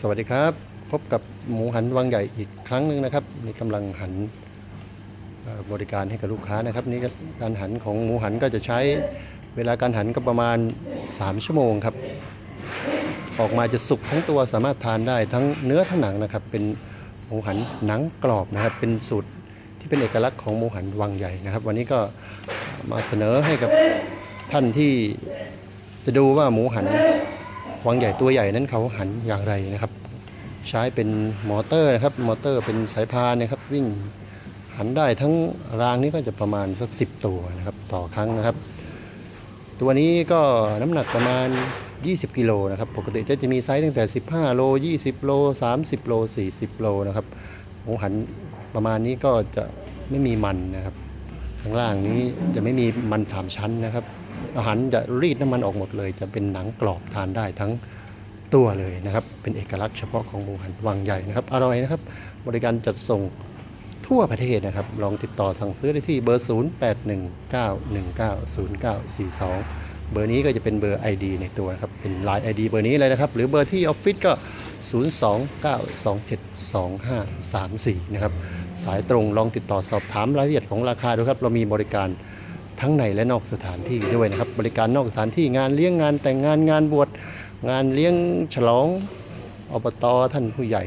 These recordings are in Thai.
สวัสดีครับ พบกับหมูหันวังใหญ่อีกครั้งหนึ่งนะครับนี่กำลังหันบริการให้กับลูกค้านะครับนี่ก็การหันของหมูหันก็จะใช้เวลาการหันก็ประมาณ 3 ชั่วโมงครับ ออกมาจะสุกทั้งตัวสามารถทานได้ทั้งเนื้อทั้งหนังนะครับ เป็นหมูหันหนังกรอบนะครับ เป็นสูตรที่เป็นเอกลักษณ์ของหมูหันวังใหญ่นะครับ วันนี้ก็มาเสนอให้กับท่านที่จะดูว่าหมูหัน วังใหญ่ตัวใหญ่นั้นเขาหันอย่างไรนะครับ ใช้เป็นมอเตอร์นะครับ มอเตอร์เป็นสายพานนะครับ วิ่งหันได้ทั้งรางนี้ก็จะประมาณสักสิบตัวนะครับต่อครั้งนะครับ ตัวนี้ก็น้ำหนักประมาณ 20 กิโลนะครับ ปกติจะจะมีไซส์ตั้งแต่ 15 โล 20 โล 30 โล 40 โลนะครับหมูหันประมาณนี้ก็จะไม่มีมันนะครับ ข้างล่างนี้จะไม่มีมันสามชั้นนะครับ อาหารจะรีดน้ำมันออกหมดเลย จะเป็นหนังกรอบทานได้ทั้งตัวเลยนะครับ เป็นเอกลักษณ์เฉพาะของหมูหันวังใหญ่นะครับ อร่อยนะครับ บริการจัดส่งทั่วประเทศนะครับ ลองติดต่อสั่งซื้อได้ที่เบอร์ 0819190942 เบอร์นี้ก็จะเป็นเบอร์ ID ในตัวนะครับ เป็น Line ID เบอร์นี้เลยนะครับ หรือเบอร์ที่ออฟฟิศก็ 029272534 นะครับ สายตรงลองติดต่อสอบถามรายละเอียดของราคาดูครับ เรามีบริการทั้งในและนอกสถานที่ด้วยนะครับ บริการนอกสถานที่งานเลี้ยงงานแต่งงานงานบวชงานเลี้ยงฉลองอบตท่านผู้ใหญ่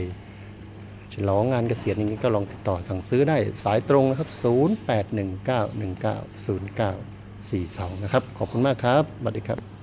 ฉลองงานเกษียณอย่างนี้ก็ลองติดต่อสั่งซื้อได้สายตรงนะครับ 0819190942นะครับ ขอบคุณมากครับสวัสดีครับ